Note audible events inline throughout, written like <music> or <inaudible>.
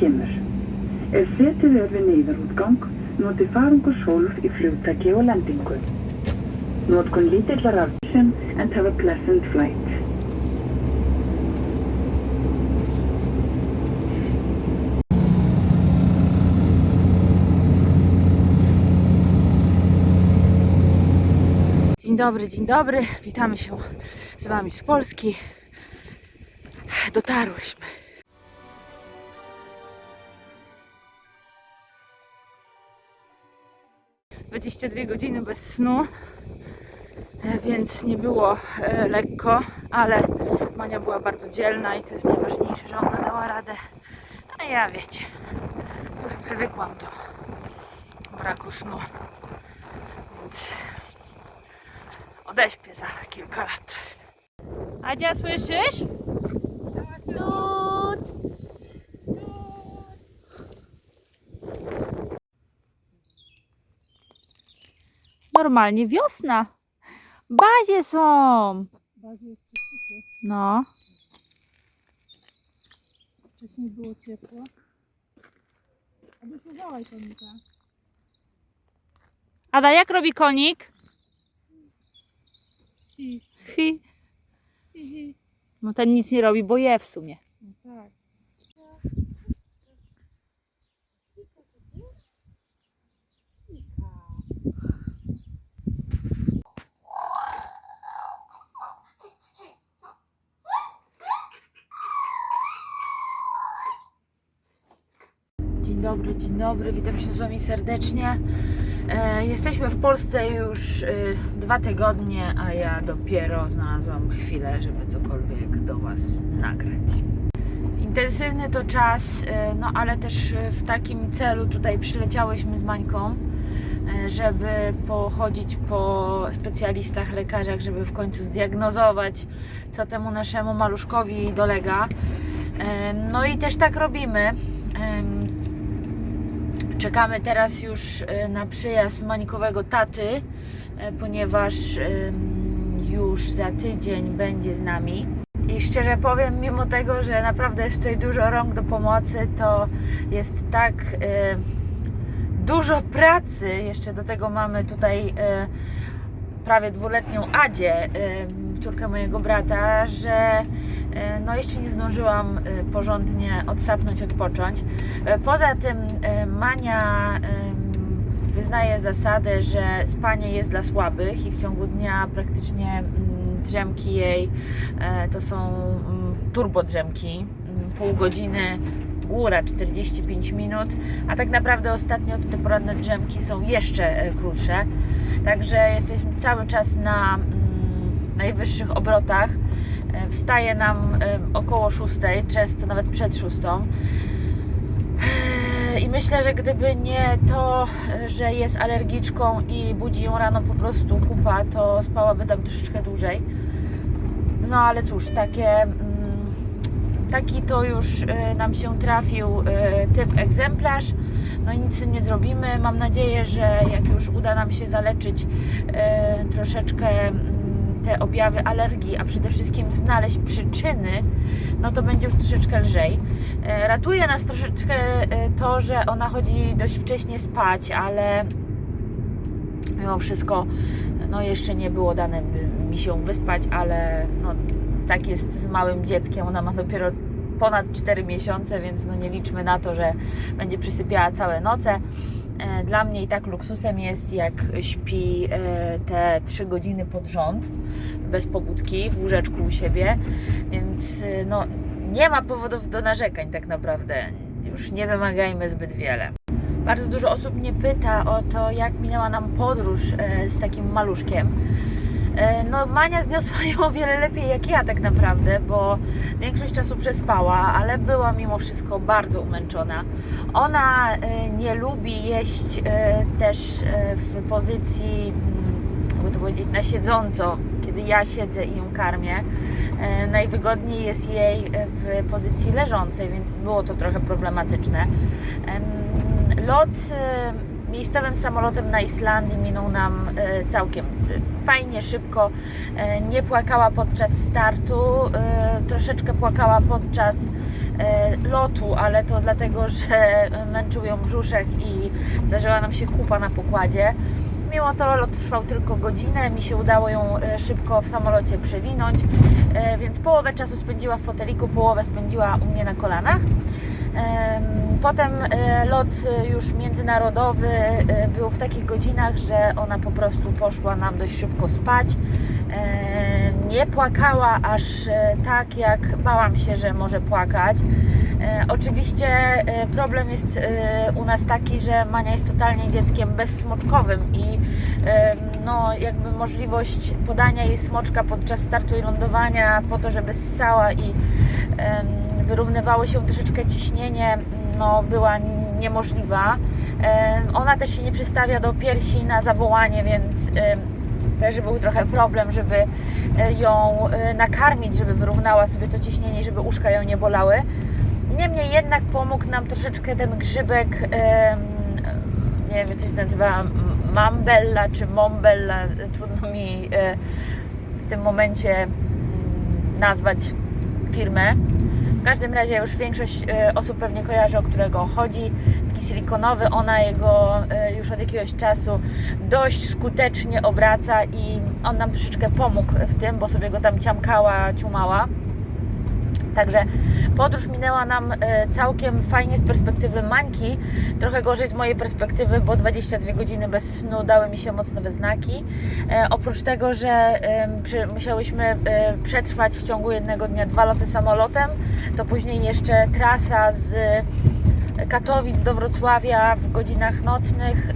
kemur. Ef setið er við neyðarútgang, noti farungarshólf í flugtaki og lendingu. Notkun lítillar and have a pleasant flight. Dzień dobry, dzień dobry. Witamy się z Wami z Polski. Dotarłyśmy. Dwadzieścia dwie godziny bez snu, e, więc nie było e, lekko, ale Mania była bardzo dzielna i to jest najważniejsze, że ona dała radę. A ja wiecie, już przywykłam do braku snu, więc odeśpię za kilka lat. Adzia, słyszysz? Tut. Normalnie wiosna. Bazie są. No. Wcześniej było ciepło. Abyś użałaj konika. Ada, jak robi konik? Hi, Hi. hi, hi. No ten nic nie robi, bo je w sumie. No tak. Dzień dobry, dzień dobry, witam się z Wami serdecznie. E, jesteśmy w Polsce już e, dwa tygodnie, a ja dopiero znalazłam chwilę, żeby cokolwiek do Was nagrać. Intensywny to czas, e, no ale też w takim celu tutaj przyleciałyśmy z Mańką, żeby pochodzić po specjalistach, lekarzach, żeby w końcu zdiagnozować, co temu naszemu maluszkowi dolega. No i też tak robimy. Czekamy teraz już e, na przyjazd manikowego taty, e, ponieważ już za tydzień będzie z nami. I szczerze powiem, mimo tego, że naprawdę jest tutaj dużo rąk do pomocy, to jest tak e, dużo pracy. Jeszcze do tego mamy tutaj prawie dwuletnią Adzie, córkę mojego brata, że no jeszcze nie zdążyłam e, porządnie odsapnąć, odpocząć. E, Poza tym e, Mania wyznaje zasadę, że spanie jest dla słabych i w ciągu dnia praktycznie mm, drzemki jej e, to są mm, turbo drzemki, mm, pół godziny góra 45 minut, a tak naprawdę ostatnio te poranne drzemki są jeszcze e, krótsze. Także jesteśmy cały czas na najwyższych obrotach. E, Wstaje nam e, około 6, często nawet przed 6. I myślę, że gdyby nie to, że jest alergiczką i budzi ją rano po prostu kupa, to spałaby tam troszeczkę dłużej. No ale cóż, takie, mm, taki to już e, nam się trafił e, typ egzemplarz. No i nic z tym nie zrobimy. Mam nadzieję, że jak już uda nam się zaleczyć e, troszeczkę mm, te objawy alergii, a przede wszystkim znaleźć przyczyny, no to będzie już troszeczkę lżej. E, Ratuje nas troszeczkę e, to, że ona chodzi dość wcześnie spać, ale mimo wszystko no jeszcze nie było dane mi się wyspać, ale no, tak jest z małym dzieckiem. Ona ma dopiero ponad 4 miesiące, więc no nie liczmy na to, że będzie przysypiała całe noce. E, Dla mnie i tak luksusem jest, jak śpi e, te 3 godziny pod rząd, bez pobudki, w łóżeczku u siebie, więc e, no, nie ma powodów do narzekań tak naprawdę. Już nie wymagajmy zbyt wiele. Bardzo dużo osób mnie pyta o to, jak minęła nam podróż z takim maluszkiem. E, No, Mania zniosła ją o wiele lepiej jak ja tak naprawdę, bo większość czasu przespała, ale była mimo wszystko bardzo umęczona. Ona e, nie lubi jeść e, też w pozycji, mm, jakby to powiedzieć, na siedząco, kiedy ja siedzę i ją karmię. Najwygodniej jest jej w pozycji leżącej, więc było to trochę problematyczne. Em, Lot miejscowym samolotem na Islandii minął nam e, całkiem e, fajnie, szybko. E, Nie płakała podczas startu, troszeczkę płakała podczas lotu, ale to dlatego, że <laughs> męczył ją brzuszek i zdarzyła nam się kupa na pokładzie. Mimo to lot trwał tylko godzinę, mi się udało ją szybko w samolocie przewinąć, więc połowę czasu spędziła w foteliku, połowę spędziła u mnie na kolanach. Em, Potem e, lot e, już międzynarodowy e, był w takich godzinach, że ona po prostu poszła nam dość szybko spać. Nie płakała aż tak, jak bałam się, że może płakać. Oczywiście problem jest u nas taki, że Mania jest totalnie dzieckiem bezsmoczkowym i no, jakby możliwość podania jej smoczka podczas startu i lądowania po to, żeby ssała i wyrównywało się troszeczkę ciśnienie, no, była niemożliwa. Em, Ona też się nie przystawia do piersi na zawołanie, więc em, też był trochę problem, żeby e, ją e, nakarmić, żeby wyrównała sobie to ciśnienie, żeby uszka ją nie bolały. Niemniej jednak pomógł nam troszeczkę ten grzybek, nie wiem, jak się nazywa, mambella czy mombella, trudno mi e, w tym momencie mm, nazwać firmę. W każdym razie już większość e, osób pewnie kojarzy, o którego chodzi. Taki silikonowy, ona jego e, już od jakiegoś czasu dość skutecznie obraca i on nam troszeczkę pomógł w tym, bo sobie go tam ciamkała, ciumała. Także podróż minęła nam e, całkiem fajnie z perspektywy Mańki, trochę gorzej z mojej perspektywy, bo 22 godziny bez snu dały mi się mocno we znaki. E, oprócz tego, że musiałyśmy e, przetrwać w ciągu jednego dnia dwa loty samolotem, to później jeszcze trasa z Katowic do Wrocławia w godzinach nocnych.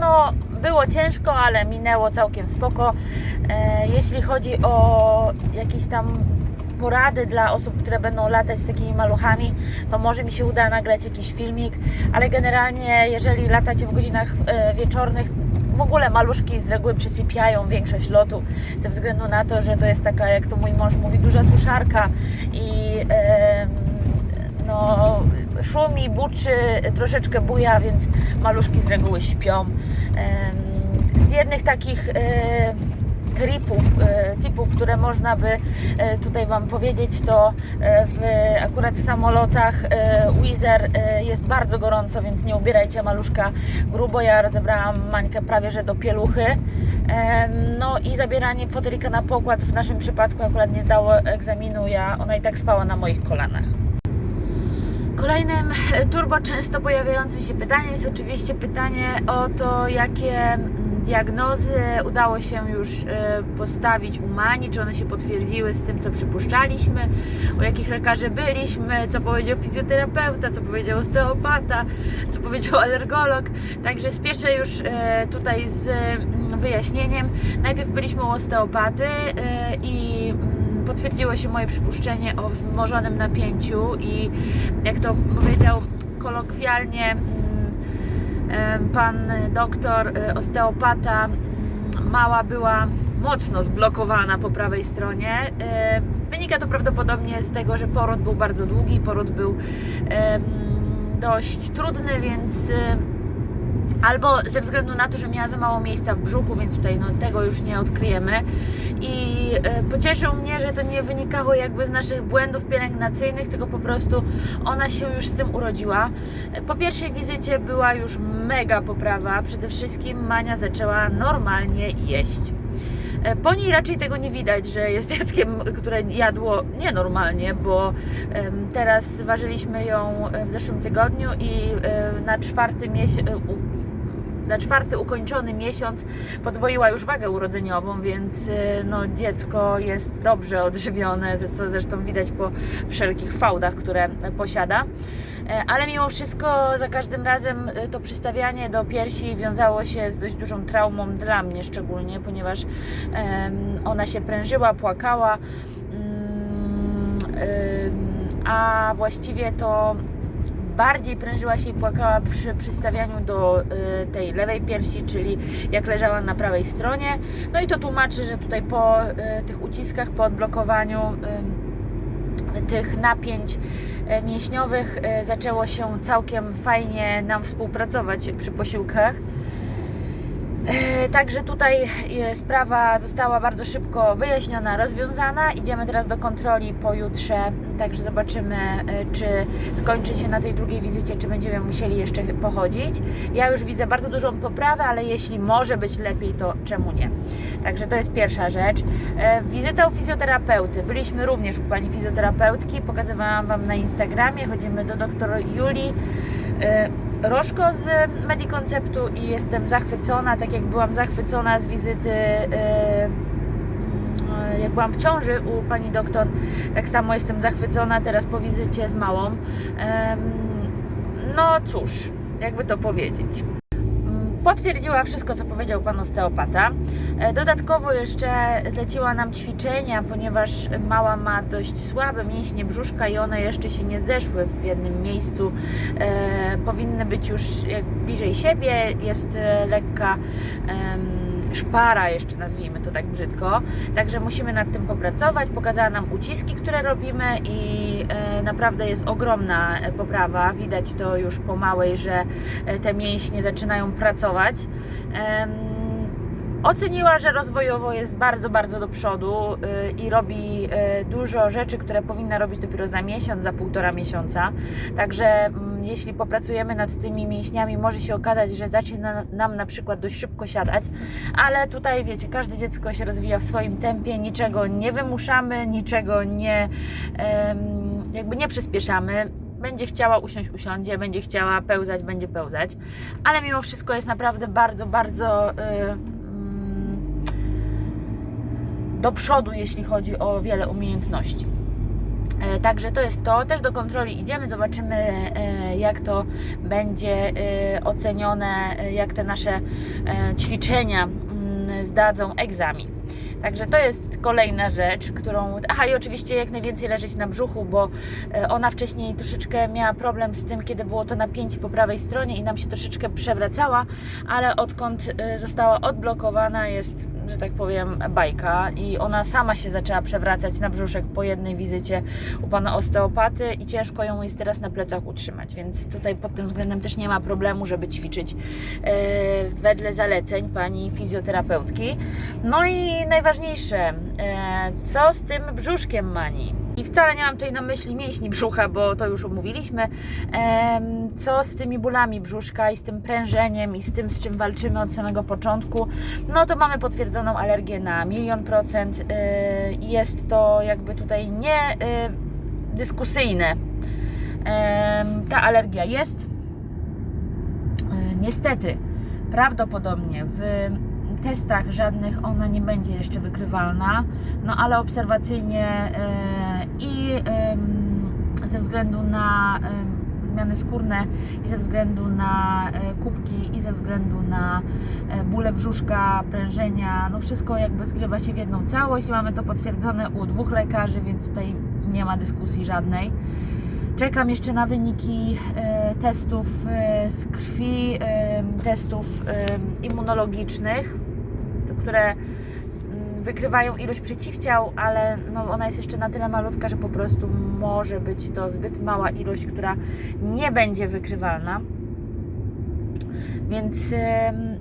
No, było ciężko, ale minęło całkiem spoko. Jeśli chodzi o jakieś tam porady dla osób, które będą latać z takimi maluchami, to może mi się uda nagrać jakiś filmik, ale generalnie jeżeli latacie w godzinach e, wieczornych, w ogóle maluszki z reguły przysypiają większość lotu ze względu na to, że to jest taka, jak to mój mąż mówi, duża suszarka i no, szumi, buczy, troszeczkę buja, więc maluszki z reguły śpią. Z jednych takich e, tripów, e, tipów, które można by e, tutaj Wam powiedzieć, to e, w, akurat w samolotach e, jest bardzo gorąco, więc nie ubierajcie maluszka grubo. Ja rozebrałam Mańkę prawie, że do pieluchy. No i zabieranie fotelika na pokład w naszym przypadku akurat nie zdało egzaminu, ja, ona i tak spała na moich kolanach. Kolejnym turbo często pojawiającym się pytaniem jest oczywiście pytanie o to, jakie diagnozy udało się już e, postawić u Mani, czy one się potwierdziły z tym, co przypuszczaliśmy, u jakich lekarzy byliśmy, co powiedział fizjoterapeuta, co powiedział osteopata, co powiedział <laughs> alergolog. Także spieszę już e, tutaj z mm, wyjaśnieniem. Najpierw byliśmy u osteopaty e, i mm, potwierdziło się moje przypuszczenie o wzmożonym napięciu i jak to powiedział kolokwialnie mm, pan doktor e, osteopata, mała była mocno zblokowana po prawej stronie. E, Wynika to prawdopodobnie z tego, że poród był bardzo długi, poród był dość trudny, więc e, albo ze względu na to, że miała za mało miejsca w brzuchu, więc tutaj no, tego już nie odkryjemy. I e, pocieszył mnie, że to nie wynikało jakby z naszych błędów pielęgnacyjnych, tylko po prostu ona się już z tym urodziła. Po pierwszej wizycie była już mega poprawa. Przede wszystkim Mania zaczęła normalnie jeść. E, Po niej raczej tego nie widać, że jest <laughs> dzieckiem, które jadło nienormalnie, bo teraz ważyliśmy ją e, w zeszłym tygodniu i e, na czwarty miesiąc. Na czwarty ukończony miesiąc podwoiła już wagę urodzeniową, więc no, dziecko jest dobrze odżywione, co zresztą widać po wszelkich fałdach, które posiada. E, Ale mimo wszystko za każdym razem e, to przystawianie do piersi wiązało się z dość dużą traumą dla mnie szczególnie, ponieważ ona się prężyła, płakała, mm, a właściwie to bardziej prężyła się i płakała przy przystawianiu do y, tej lewej piersi, czyli jak leżała na prawej stronie. No i to tłumaczy, że tutaj po tych uciskach, po odblokowaniu tych napięć e, mięśniowych e, zaczęło się całkiem fajnie nam współpracować przy posiłkach. E, Także tutaj e, sprawa została bardzo szybko wyjaśniona, rozwiązana. Idziemy teraz do kontroli pojutrze, także zobaczymy, e, czy skończy się na tej drugiej wizycie, czy będziemy musieli jeszcze pochodzić. Ja już widzę bardzo dużą poprawę, ale jeśli może być lepiej, to czemu nie? Także to jest pierwsza rzecz. Wizyta u fizjoterapeuty. Byliśmy również u pani fizjoterapeutki, pokazywałam Wam na Instagramie. Chodzimy do doktor Julii. Rożko z Medikonceptu i jestem zachwycona, tak jak byłam zachwycona z wizyty, e, mm, jak byłam w ciąży u pani doktor, tak samo jestem zachwycona teraz po wizycie z małą. No cóż, jakby to powiedzieć. Potwierdziła wszystko, co powiedział pan osteopata. E, Dodatkowo jeszcze zleciła nam ćwiczenia, ponieważ mała ma dość słabe mięśnie brzuszka i one jeszcze się nie zeszły w jednym miejscu. E, powinny być już bliżej siebie. Jest e, lekka em, szpara, jeszcze nazwijmy to tak brzydko. Także musimy nad tym popracować. Pokazała nam uciski, które robimy i e, naprawdę jest ogromna e, poprawa. Widać to już po małej, że e, te mięśnie zaczynają pracować. Oceniła, że rozwojowo jest bardzo, bardzo do przodu y, i robi y, dużo rzeczy, które powinna robić dopiero za miesiąc, za półtora miesiąca. Także mm, jeśli popracujemy nad tymi mięśniami, może się okazać, że zacznie na, nam na przykład dość szybko siadać, ale tutaj wiecie, każde dziecko się rozwija w swoim tempie, niczego nie wymuszamy, niczego nie, jakby nie przyspieszamy. Będzie chciała usiąść, usiądzie, będzie chciała pełzać, będzie pełzać, ale mimo wszystko jest naprawdę bardzo, bardzo y, mm, do przodu, jeśli chodzi o wiele umiejętności. E, Także to jest to. Też do kontroli idziemy, zobaczymy e, jak to będzie e, ocenione, jak te nasze ćwiczenia mm, zdadzą egzamin. Także to jest kolejna rzecz, którą. Aha, i oczywiście jak najwięcej leżeć na brzuchu, bo ona wcześniej troszeczkę miała problem z tym, kiedy było to napięcie po prawej stronie i nam się troszeczkę przewracała, ale odkąd została odblokowana, jest, że tak powiem, bajka i ona sama się zaczęła przewracać na brzuszek po jednej wizycie u pana osteopaty i ciężko ją jest teraz na plecach utrzymać, więc tutaj pod tym względem też nie ma problemu, żeby ćwiczyć e, wedle zaleceń pani fizjoterapeutki. No i najważniejsze, e, co z tym brzuszkiem Mani? I wcale nie mam tutaj na myśli mięśni brzucha, bo to już omówiliśmy. Co z tymi bólami brzuszka i z tym prężeniem i z tym, z czym walczymy od samego początku? No to mamy potwierdzoną alergię na milion procent. y, Jest to jakby tutaj nie y, dyskusyjne. Ta alergia jest. Y, Niestety, prawdopodobnie w testach żadnych ona nie będzie jeszcze wykrywalna, no ale obserwacyjnie e, i ze względu na zmiany skórne i ze względu na e, kubki i ze względu na e, bóle brzuszka, prężenia, no wszystko jakby zgrywa się w jedną całość i mamy to potwierdzone u dwóch lekarzy, więc tutaj nie ma dyskusji żadnej. Czekam jeszcze na wyniki e, testów z krwi, testów immunologicznych, które wykrywają ilość przeciwciał, ale no, ona jest jeszcze na tyle malutka, że po prostu może być to zbyt mała ilość, która nie będzie wykrywalna. Więc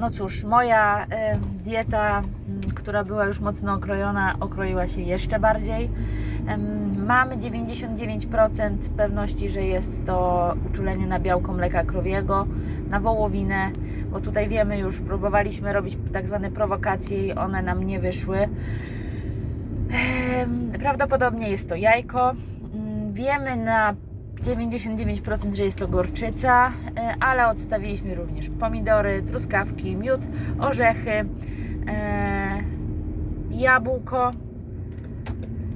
no cóż, moja dieta, która była już mocno okrojona, okroiła się jeszcze bardziej. Mamy 99% pewności, że jest to uczulenie na białko mleka krowiego, na wołowinę, bo tutaj wiemy już, próbowaliśmy robić tak zwane prowokacje i one nam nie wyszły. Prawdopodobnie jest to jajko. Mm, Wiemy na 99%, że jest to gorczyca, e, ale odstawiliśmy również pomidory, truskawki, miód, orzechy, e, jabłko,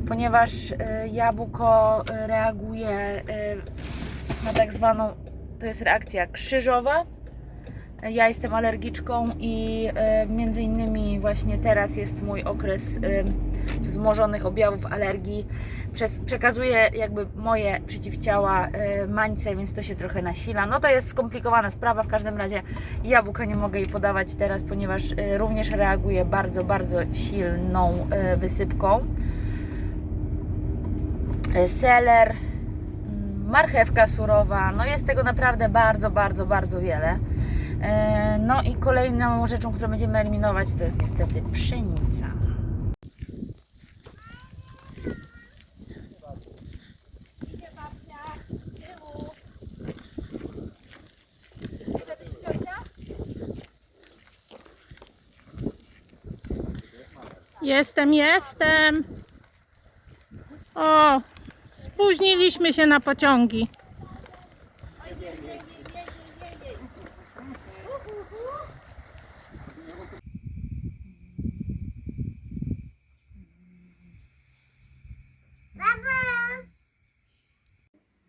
ponieważ e, jabłko e, reaguje e, na tak zwaną, to jest reakcja krzyżowa. Ja jestem alergiczką i między innymi właśnie teraz jest mój okres wzmożonych objawów alergii. Przez, przekazuję jakby moje przeciwciała mańce, więc to się trochę nasila. No to jest skomplikowana sprawa, w każdym razie jabłka nie mogę jej podawać teraz, ponieważ również reaguje bardzo, bardzo silną wysypką. E, Seler, mm, marchewka surowa. No jest tego naprawdę bardzo, bardzo, bardzo wiele. E, No i kolejną rzeczą, którą będziemy eliminować, to jest niestety pszenica. Jestem, jestem. O, spóźniliśmy się na pociągi.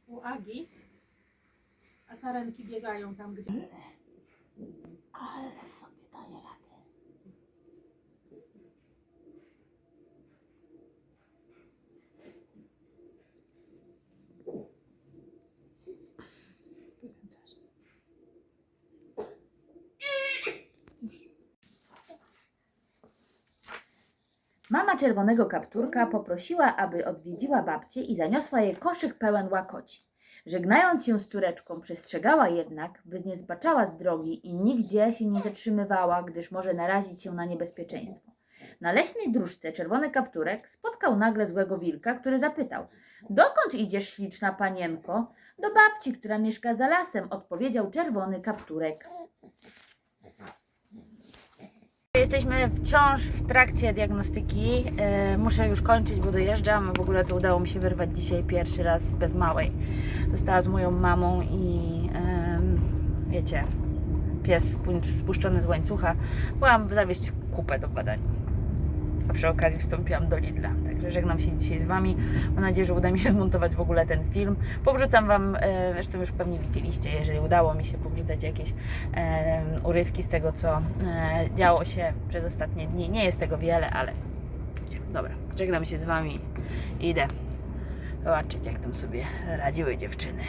U Agi. A sarenki biegają tam gdzie. Ale sobie czerwonego kapturka poprosiła, aby odwiedziła babcię i zaniosła jej koszyk pełen łakoci. Żegnając się z córeczką, przestrzegała jednak, by nie zbaczała z drogi i nigdzie się nie zatrzymywała, gdyż może narazić się na niebezpieczeństwo. Na leśnej dróżce czerwony kapturek spotkał nagle złego wilka, który zapytał: Dokąd idziesz, śliczna panienko? Do babci, która mieszka za lasem, odpowiedział czerwony kapturek. Jesteśmy wciąż w trakcie diagnostyki. E, muszę już kończyć, bo dojeżdżam. W ogóle to udało mi się wyrwać dzisiaj pierwszy raz bez małej. Została z moją mamą i wiecie, pies spu- spuszczony z łańcucha. Byłam zawieźć kupę do badań. A przy okazji wstąpiłam do Lidla. Żegnam się dzisiaj z Wami. Mam nadzieję, że uda mi się zmontować w ogóle ten film. Powrzucam Wam, e, zresztą już pewnie widzieliście, jeżeli udało mi się powrzucać jakieś e, urywki z tego, co e, działo się przez ostatnie dni. Nie jest tego wiele, ale dobra, żegnam się z Wami idę zobaczyć, jak tam sobie radziły dziewczyny.